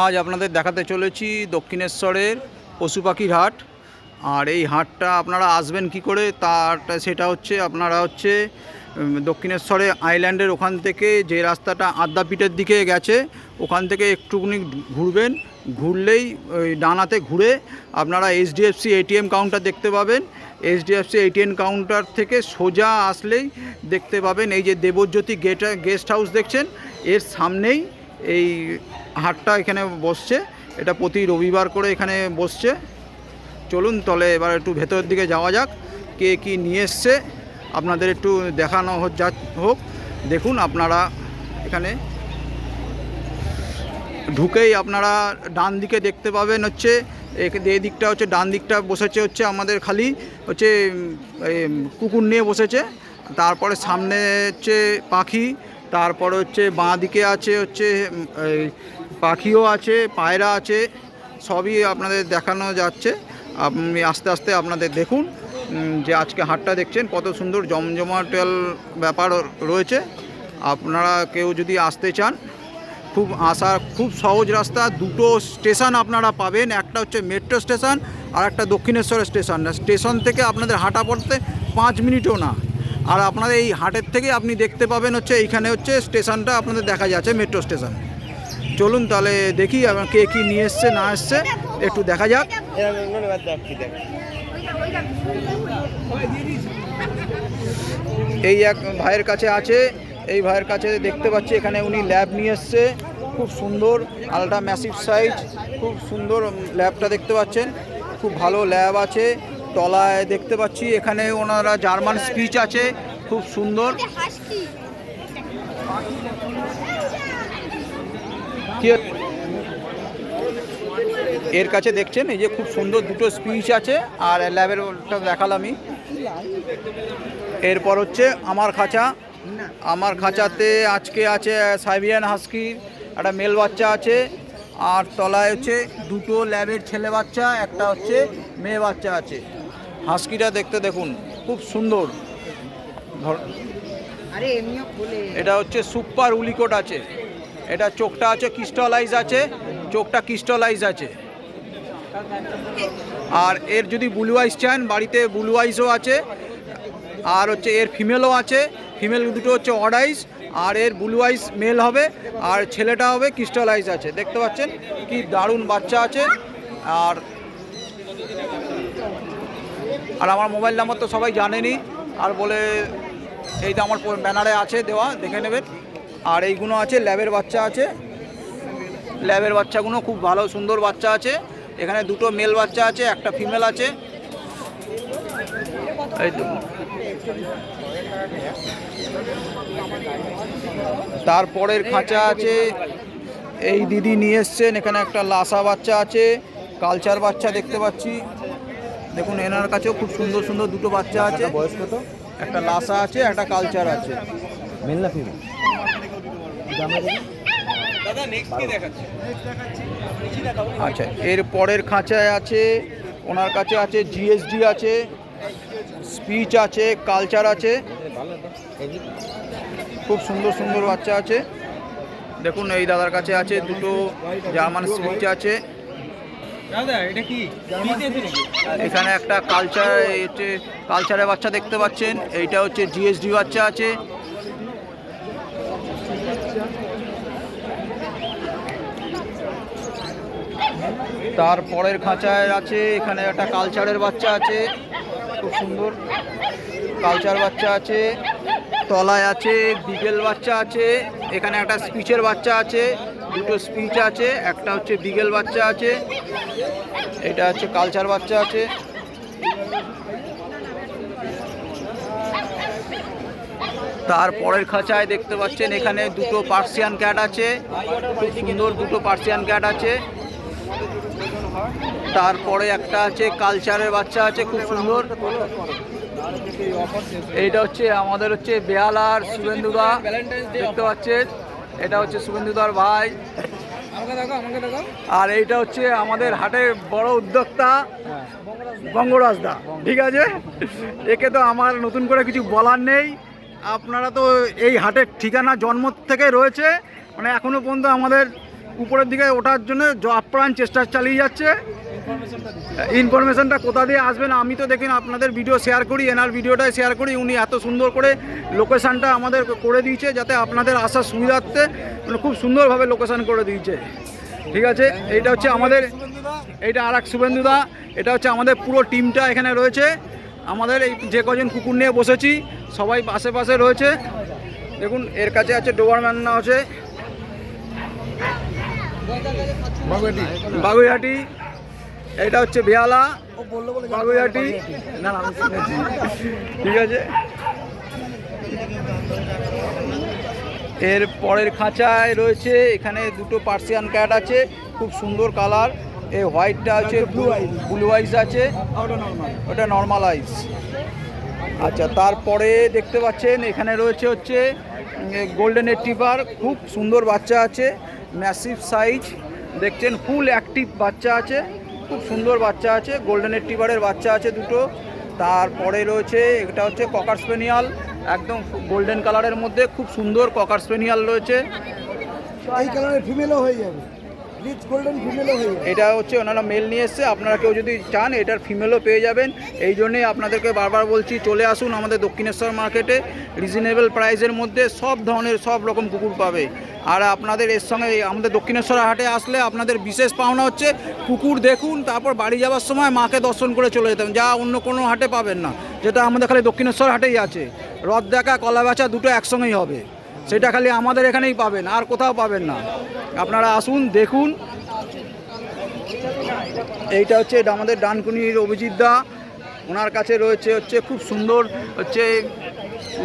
আজ আপনাদের দেখাতে চলেছি দক্ষিণেশ্বরের পশু পাখির হাট। আর এই হাটটা আপনারা আসবেন কি করে? তার সেটা হচ্ছে আপনারা হচ্ছে দক্ষিণেশ্বরে আইল্যান্ডের ওখান থেকে যে রাস্তাটা আদ্যাপীঠের দিকে গেছে, ওখান থেকে একটুখানি ঘুরবেন। ঘুরলেই ওই ডানাতে ঘুরে আপনারা এইচডিএফসি এটিএম কাউন্টার দেখতে পাবেন। এইচডিএফসি এটিএম কাউন্টার থেকে সোজা আসলেই দেখতে পাবেন এই যে দেবজ্যোতি গেট, গেস্ট হাউস দেখছেন। এর সামনেই এই হাটটা এখানে বসছে। এটা প্রতি রবিবার করে এখানে বসছে। চলুন তাহলে এবার একটু ভেতরের দিকে যাওয়া যাক, কে কি নিয়ে এসছে। আপনাদের একটু দেখানো যা হোক। দেখুন আপনারা এখানে ঢুকেই আপনারা ডান দিকে দেখতে পাবেন হচ্ছে এই দিকটা হচ্ছে, ডান দিকটা বসেছে হচ্ছে আমাদের খালি হচ্ছে কুকুর নিয়ে বসেছে। তারপরে সামনে হচ্ছে পাখি, তারপরে হচ্ছে বাঁ দিকে আছে হচ্ছে পাখিও আছে, পায়রা আছে, সবই আপনাদের দেখানো যাচ্ছে। আপনি আস্তে আস্তে আপনাদের দেখুন যে আজকে হাটটা দেখছেন, কত সুন্দর জমজমাটেল ব্যাপার রয়েছে। আপনারা কেউ যদি আসতে চান, খুব আসা খুব সহজ রাস্তা, দুটো স্টেশন আপনারা পাবেন। একটা হচ্ছে মেট্রো স্টেশন, আর একটা দক্ষিণেশ্বর স্টেশন। স্টেশন থেকে আপনাদের হাঁটা পড়তে পাঁচ মিনিটও না। আর আপনাদের এই হাটের থেকে আপনি দেখতে পাবেন হচ্ছে, এইখানে হচ্ছে স্টেশনটা আপনাদের দেখা যাচ্ছে, মেট্রো স্টেশন। চলুন তাহলে দেখি আবার কে কী নিয়ে এসছে, না এসছে। একটু দেখা যাক। এই এক ভাইয়ের কাছে আছে। এই ভাইয়ের কাছে দেখতে পাচ্ছি, এখানে উনি ল্যাব নিয়ে এসছে। খুব সুন্দর, আলট্রা ম্যাসিভ সাইজ। খুব সুন্দর ল্যাবটা দেখতে পাচ্ছেন। খুব ভালো ল্যাব আছে। তলায় দেখতে পাচ্ছি, এখানে ওনারা জার্মান স্পিচ আছে। খুব সুন্দর। কি এর কাছে দেখছেন এই যে খুব সুন্দর দুটো স্পিচ আছে আর ল্যাবের ওটা দেখালামই। এরপর হচ্ছে আমার খাঁচা। আমার খাঁচাতে আজকে আছে সাইবিয়ান হাস্কি একটা মেল বাচ্চা আছে আর তলায় হচ্ছে দুটো ল্যাবের ছেলে বাচ্চা একটা হচ্ছে মেয়ে বাচ্চা আছে। হাস্কিটা দেখতে দেখুন খুব সুন্দর। এটা হচ্ছে সুপার উলিকোট আছে। এটা চোখটা আছে ক্রিস্টালাইজ আছে, চোখটা ক্রিস্টালাইজ আছে। আর এর যদি ব্লু আইস চান, বাড়িতে ব্লু আইসও আছে, আর হচ্ছে এর ফিমেলও আছে ফিমেল দুটো হচ্ছে অডাইস আর এর ব্লু আইস মেল হবে, আর ছেলেটা হবে ক্রিস্টালাইজ আছে। দেখতে পাচ্ছেন কি দারুণ বাচ্চা আছে, আর আর আমার মোবাইল নাম্বার তো সবাই জানেনই আর বলে এই তো আমার ব্যানারে আছে দেওয়া, দেখে নেবেন। আর এইগুলো আছে ল্যাবের বাচ্চা আছে। ল্যাবের বাচ্চাগুলো খুব ভালো সুন্দর বাচ্চা আছে। এখানে দুটো মেল বাচ্চা আছে একটা ফিমেল আছে। তো। তারপরের খাঁচা আছে। এই দিদি নিয়ে এসছেন এখানে একটা লাসা বাচ্চা আছে কালচার বাচ্চা দেখতে পাচ্ছি। দেখুন এনার কাছেও খুব সুন্দর সুন্দর দুটো বাচ্চা আছে। বয়স কত একটা লাসা আছে একটা কালচার আছে। মেল না ফিমেল? আচ্ছা এর পরের খাঁচায় আছে ওনার কাছে আছে জিএসডি আছে স্পিচ আছে কালচার আছে। খুব সুন্দর সুন্দর বাচ্চা আছে। দেখুন এই দাদার কাছে আছে দুটো জার্মান স্পিচ আছে। দাদা এটা কি? এখানে একটা কালচার কালচারের বাচ্চা দেখতে পাচ্ছেন। এইটা হচ্ছে জিএসডি বাচ্চা আছে। তারপরের খাঁচায় আছে, এখানে একটা কালচারের বাচ্চা আছে, খুব সুন্দর। কালচার বাচ্চা আছে, তলায় আছে বিগেল বাচ্চা আছে, এখানে একটা স্পিচের বাচ্চা আছে, দুটো স্পিচ আছে, একটা হচ্ছে বিগেল বাচ্চা আছে, এটা হচ্ছে কালচার বাচ্চা আছে। তার পরের খাঁচায় দেখতে পাচ্ছেন, এখানে দুটো পার্সিয়ান ক্যাট আছে, খুব সুন্দর দুটো পার্সিয়ান ক্যাট আছে। তারপরে একটা আছে কালচারের বাচ্চা আছে, খুব সুন্দর। এইটা হচ্ছে আমাদের হচ্ছে বেহালার শুভেন্দুদা, দেখতে পাচ্ছেন? এটা হচ্ছে শুভেন্দুদার ভাই। আর এইটা হচ্ছে আমাদের হাটের বড় উদ্যোক্তা বঙ্গরাজ দা, ঠিক আছে? একে তো আমার নতুন করে কিছু বলার নেই। আপনারা তো এই হাটের ঠিকানা জন্ম থেকে রয়েছে মানে এখনও পর্যন্ত আমাদের উপরের দিকে ওঠার জন্য আপ্রাণ চেষ্টা চালিয়ে যাচ্ছে। ইনফরমেশনটা কোথা দিয়ে আসবেন আমি তো দেখেন আপনাদের ভিডিও শেয়ার করি এনার ভিডিওটাই শেয়ার করি, উনি এত সুন্দর করে লোকেশানটা আমাদের করে দিয়েছে যাতে আপনাদের আসার সুবিধার্থে মানে খুব সুন্দরভাবে লোকেশান করে দিয়েছে। ঠিক আছে? এইটা হচ্ছে আমাদের, এইটা আর এক শুভেন্দুদা, এটা হচ্ছে আমাদের পুরো টিমটা এখানে রয়েছে। আমাদের এই যে কজন কুকুর নিয়ে বসেছি, সবাই আশেপাশে রয়েছে। দেখুন, এর কাছে আছে ডোবারম্যান আছে। বাগুইহাটি। এটা হচ্ছে বেহালা বাগুইহাটি। না না, আমি শুনেছি। ঠিক আছে? এর পরের খাঁচায় রয়েছে এখানে দুটো পার্সিয়ান ক্যাট আছে খুব সুন্দর কালার। এই হোয়াইটটা আছে ব্লু ব্লু আইস আছে। ওটা নর্মাল আইস আচ্ছা তারপরে দেখতে পাচ্ছেন এখানে রয়েছে হচ্ছে গোল্ডেন টিপার। খুব সুন্দর বাচ্চা আছে ম্যাসিভ সাইজ দেখছেন ফুল অ্যাক্টিভ বাচ্চা আছে। খুব সুন্দর বাচ্চা আছে গোল্ডেন টিপারের বাচ্চা আছে দুটো। তারপরে রয়েছে, এটা হচ্ছে ককার স্পেনিয়াল একদম গোল্ডেন কালারের মধ্যে খুব সুন্দর ককার স্পেনিয়াল রয়েছে। এই কালারের ফিমেলও হয়ে যাবে। এটা হচ্ছে ওনারা মেল নিয়ে এসছে। আপনারা কেউ যদি চান, এটার ফিমেলও পেয়ে যাবেন। এই জন্যেই আপনাদেরকে বারবার বলছি, চলে আসুন আমাদের দক্ষিণেশ্বর মার্কেটে রিজনেবল প্রাইসের মধ্যে সব ধরনের, সব রকম কুকুর পাবে। আর আপনাদের এর সঙ্গে, আমাদের দক্ষিণেশ্বর হাটে আসলে আপনাদের বিশেষ পাওনা হচ্ছে কুকুর দেখুন, তারপর বাড়ি যাওয়ার সময় মাকে দর্শন করে চলে যেতাম যা অন্য কোনো হাটে পাবেন না। যেটা আমাদের খালি দক্ষিণেশ্বর হাটেই আছে। রথ দেখা, কলা বেচা, দুটো একসঙ্গেই হবে। সেটা খালি আমাদের এখানেই পাবেন, আর কোথাও পাবেন না। আপনারা আসুন, দেখুন। এইটা হচ্ছে আমাদের ডানকুনির অভিজিৎ দা। ওনার কাছে রয়েছে হচ্ছে খুব সুন্দর হচ্ছে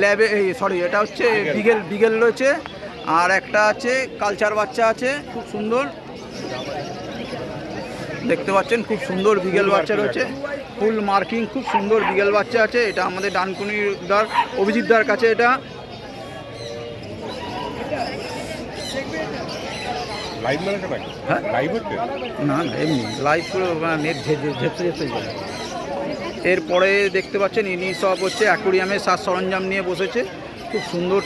ল্যাবে সরি এটা হচ্ছে বিগেল বিগেল রয়েছে। আর একটা আছে কালচার বাচ্চা আছে, খুব সুন্দর। দেখতে পাচ্ছেন, খুব সুন্দর বিগেল বাচ্চা রয়েছে। ফুল মার্কিং খুব সুন্দর বিগেল বাচ্চা আছে। এটা আমাদের ডানকুনির দার, অভিজিৎ দার কাছে এটা। লাইভ মেলাটা নাকি হ্যাঁ? লাইভ হচ্ছে? না না এমনি লাইভ পুরো নেট ঝেপে ঝেপে যায় এরপরে দেখতে পাচ্ছেন ইনি সব হচ্ছে অ্যাকোরিয়ামের সাজ সরঞ্জাম নিয়ে বসেছে। খুব সুন্দর।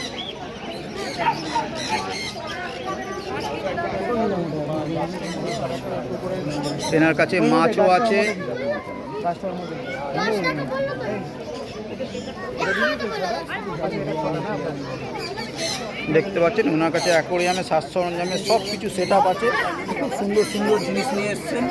এনার কাছে মাছও আছে। দেখতে পাচ্ছেন, ওনার কাছে অ্যাকোরিয়ামে সাজ সরঞ্জামে সব কিছু সেট আছে। খুব সুন্দর সুন্দর জিনিস নিয়ে এসছেন।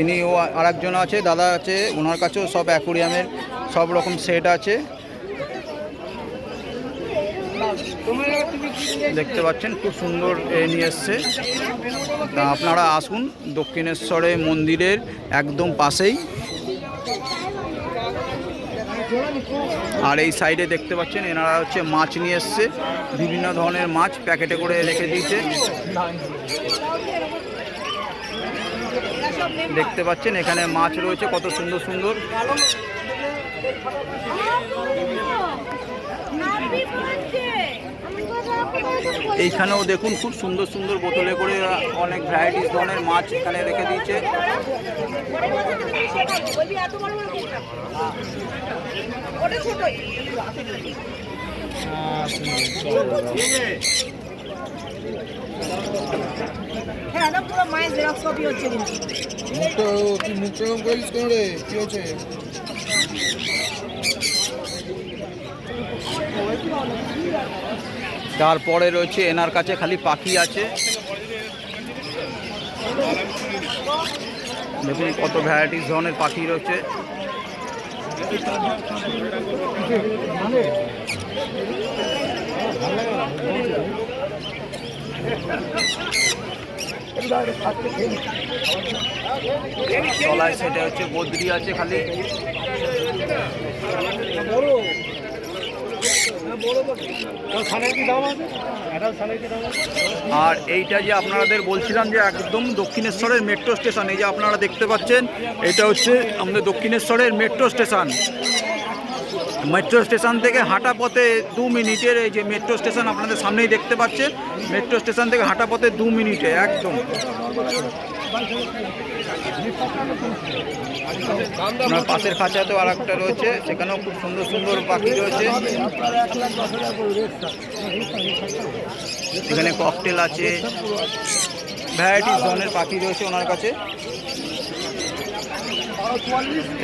ইনি ও আরেকজন আছে, দাদা আছে, ওনার কাছেও সব অ্যাকোরিয়ামের সব রকম সেট আছে। দেখতে পাচ্ছেন, খুব সুন্দর এ নিয়ে এসছে। তা আপনারা আসুন, দক্ষিণেশ্বরে মন্দিরের একদম পাশেই। আর এই সাইডে দেখতে পাচ্ছেন, এনারা হচ্ছে মাছ নিয়ে এসছে, বিভিন্ন ধরনের মাছ প্যাকেটে করে রেখে দিয়েছে। দেখতে পাচ্ছেন, এখানে মাছ রয়েছে, কত সুন্দর সুন্দর। এইখানেও দেখুন খুব সুন্দর সুন্দর বোতলে করে অনেক ভ্যারাইটিস ধরনের মাছ এখানে রেখে দিয়েছে। হ্যাঁ হচ্ছে তারপরে রয়েছে এনার কাছে খালি পাখি আছে। দেখুন কত ভ্যারাইটিস ধরনের পাখি রয়েছে। তলায় সেটা হচ্ছে বদ্রি আছে খালি। আর এইটা যে আপনাদের বলছিলাম যে একদম দক্ষিণেশ্বরের মেট্রো স্টেশন, এই যে আপনারা দেখতে পাচ্ছেন, এটা হচ্ছে আমাদের দক্ষিণেশ্বরের মেট্রো স্টেশন। মেট্রো স্টেশন থেকে হাঁটা পথে দু মিনিটের এই যে মেট্রো স্টেশন আপনাদের সামনেই দেখতে পাচ্ছেন, মেট্রো স্টেশন থেকে হাঁটা পথে দু মিনিটে, একদম। আপনার পাশের খাঁচাতেও আর একটা রয়েছে, সেখানেও খুব সুন্দর সুন্দর পাখি রয়েছে। এখানে ককটেল আছে ভ্যারাইটিস ধরনের পাখি রয়েছে ওনার কাছে।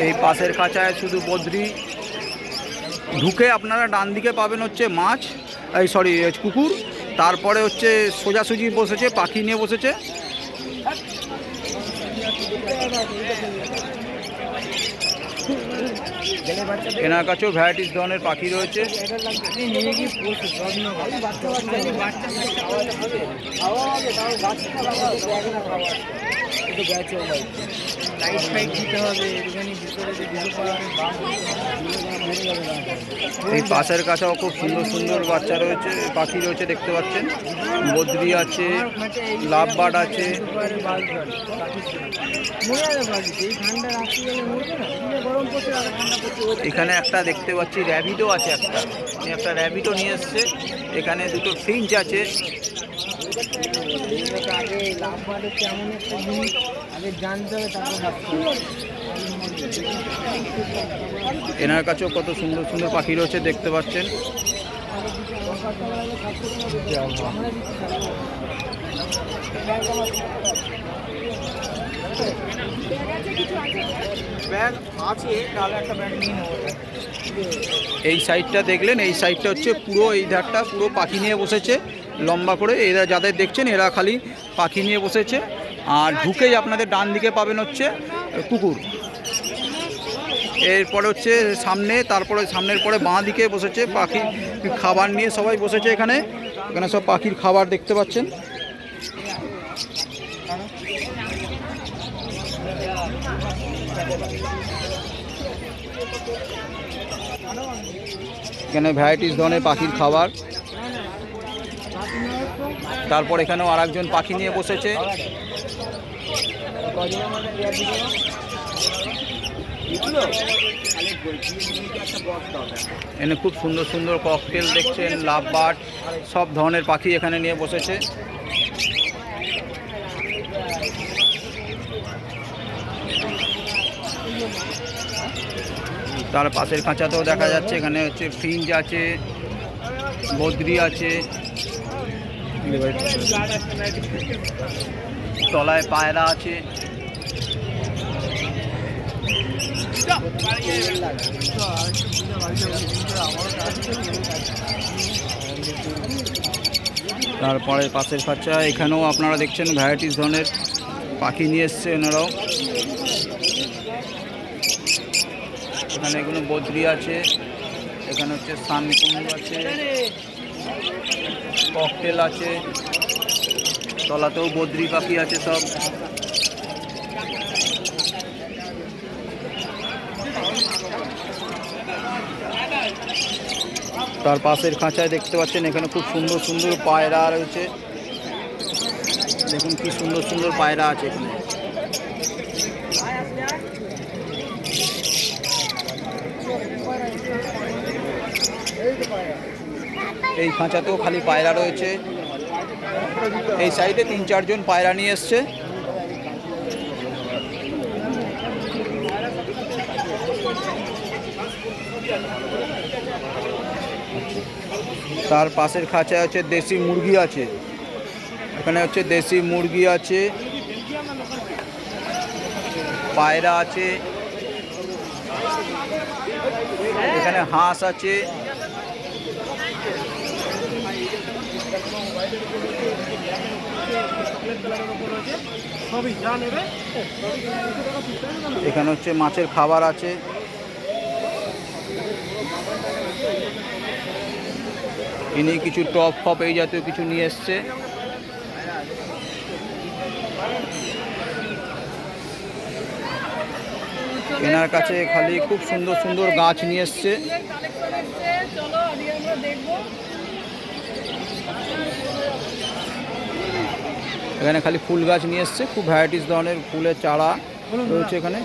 এই পাশের খাঁচায় শুধু বদ্রি। ঢুকে আপনারা ডান দিকে পাবেন হচ্ছে মাছ, এই সরি কুকুর। তারপরে হচ্ছে সোজাসুজি বসেছে, পাখি নিয়ে বসেছে। ना ये तो এনার কাছেও ভ্যারাইটিস ধরনের পাখি রয়েছে। এই পাশের কাছেও খুব সুন্দর সুন্দর বাচ্চা রয়েছে, পাখি রয়েছে দেখতে পাচ্ছেন। বদ্রি আছে, লাভ বার্ড আছে। এখানে একটা দেখতে পাচ্ছি র্যাবিডও আছে একটা। একটা র্যাবিডও নিয়ে এসছে। এখানে দুটো ফিঞ্চ আছে। এনার কাছেও কত সুন্দর সুন্দর পাখি রয়েছে, দেখতে পাচ্ছেন। এই সাইডটা দেখলেন, এই সাইডটা হচ্ছে পুরো এই ধারটা, পুরো পাখি নিয়ে বসেছে, লম্বা করে। এরা যাদের দেখছেন, এরা খালি পাখি নিয়ে বসেছে। আর ঢুকেই আপনাদের ডান দিকে পাবেন হচ্ছে কুকুর। এরপরে হচ্ছে সামনে, তারপরে সামনের পরে বাঁ দিকে বসেছে পাখি খাবার নিয়ে সবাই বসেছে এখানে। এখানে সব পাখির খাবার দেখতে পাচ্ছেন। এখানে ভ্যারাইটিস ধরনের পাখির খাবার। তারপর এখানেও আর একজন পাখি নিয়ে বসেছে। এখানে খুব সুন্দর সুন্দর ককটেল দেখছেন লাভ বার্ড সব ধরনের পাখি এখানে নিয়ে বসেছে। তার পাশের খাঁচাতেও দেখা যাচ্ছে, এখানে হচ্ছে ফিঞ্জ আছে, বদ্রি আছে। তলায় পায়রা আছে। তারপরে পাশের খাঁচা, এখানেও আপনারা দেখছেন ভ্যারাইটিস ধরনের পাখি নিয়ে এসছে ওনারাও এখানে এগুলো বদ্রি আছে, এখানে হচ্ছে সানকুন্ড আছে, ককটেল আছে, তলাতেও বদ্রি পাখি আছে সব। তার পাশের খাঁচায় দেখতে পাচ্ছেন, এখানে খুব সুন্দর সুন্দর পায়রা রয়েছে। দেখুন কি সুন্দর সুন্দর পায়রা আছে এখানে। এই খাঁচাতেও খালি পায়রা রয়েছে। এই সাইডে তিন চারজন পায়রা নিয়ে এসছে। তার পাশের খাঁচায় আছে দেশি মুরগি আছে। এখানে হচ্ছে দেশি মুরগি আছে। পায়রা আছে। এখানে হাঁস আছে। এখানে হচ্ছে মাছের খাবার আছে। ইনি কিছু টপ ফপ এই জাতীয় কিছু নিয়ে এসছে। এনার কাছে খালি খুব সুন্দর সুন্দর গাছ নিয়ে এসছে। চলো আমরা এখানে খালি ফুল গাছ নিয়ে এসছে খুব ভ্যারাইটিস ধরনের ফুলের চারা রয়েছে এখানে।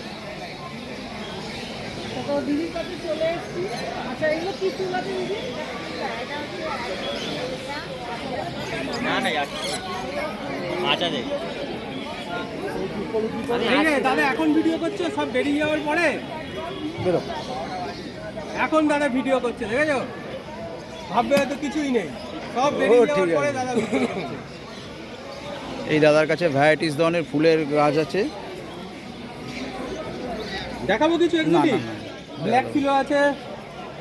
আচ্ছা দিদি? আচ্ছা রে দাদা এখন ভিডিও করছে? সব বেরিয়ে যাওয়ার পরে? এখন দাদা ভিডিও করছে দেখেছ? ভাববে হয়তো কিছুই নেই। সব বেরিয়ে যাওয়ার পরে দাদা এই দাদার কাছে ভ্যারাইটিস ধরনের ফুলের গাছ আছে। দেখাবো কিছু না, না, না। ব্ল্যাক ফিলো আছে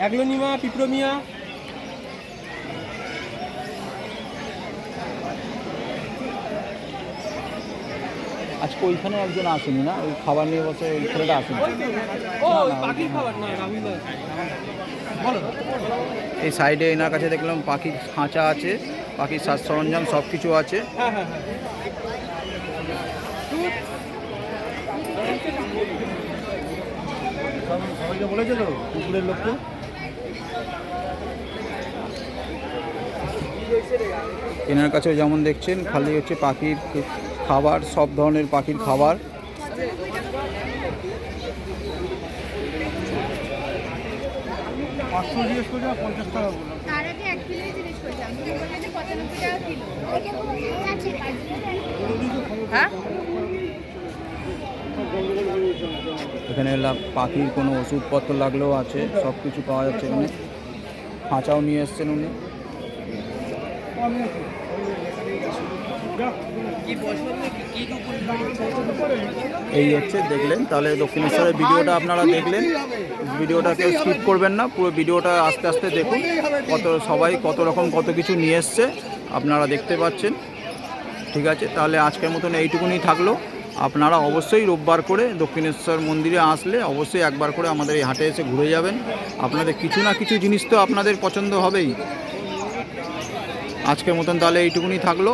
অ্যাগ্লোনিমা পিপ্রোমিয়া আজকে ওইখানে একজন আসেনি না? ওই খাবার নিয়ে বসে ওই ছেলেটা আসেনি। এই সাইডে এনার কাছে দেখলাম পাখি খাঁচা আছে। পাখির সাজ সরঞ্জাম সব কিছু আছে। হ্যাঁ হ্যাঁ হ্যাঁ সবাইকে বলেছে তো। কুকুরের লোককে এনার কাছেও যেমন দেখছেন খালি হচ্ছে পাখির খাবার সব ধরনের পাখির খাবার। পাঁচশো জিজ্ঞেস করছে পঞ্চাশ টাকা বললাম তার আগে এক কিলোই জিনিস করতাম তুমি বললে যে পঁচানব্বই টাকা কিলো হ্যাঁ? এখানে লা- পাখির কোনো ওষুধপত্র লাগলেও আছে সব কিছু পাওয়া যাচ্ছে এখানে। খাঁচাও নিয়ে এসছেন উনি। এই হচ্ছে, দেখলেন। তাহলে দক্ষিণেশ্বরের ভিডিওটা আপনারা দেখলেন। ভিডিওটা কেউ স্কিপ করবেন না। পুরো ভিডিওটা আস্তে আস্তে দেখুন। কত সবাই কত রকম কত কিছু নিয়ে এসছে, আপনারা দেখতে পাচ্ছেন। ঠিক আছে? তাহলে আজকের মতন এইটুকুনি থাকল। আপনারা অবশ্যই রোববার করে দক্ষিণেশ্বর মন্দিরে আসলে অবশ্যই একবার করে আমাদের এই হাটে এসে ঘুরে যাবেন। আপনাদের কিছু না কিছু জিনিস তো আপনাদের পছন্দ হবেই। আজকের মতন তাহলে এইটুকুনি থাকল।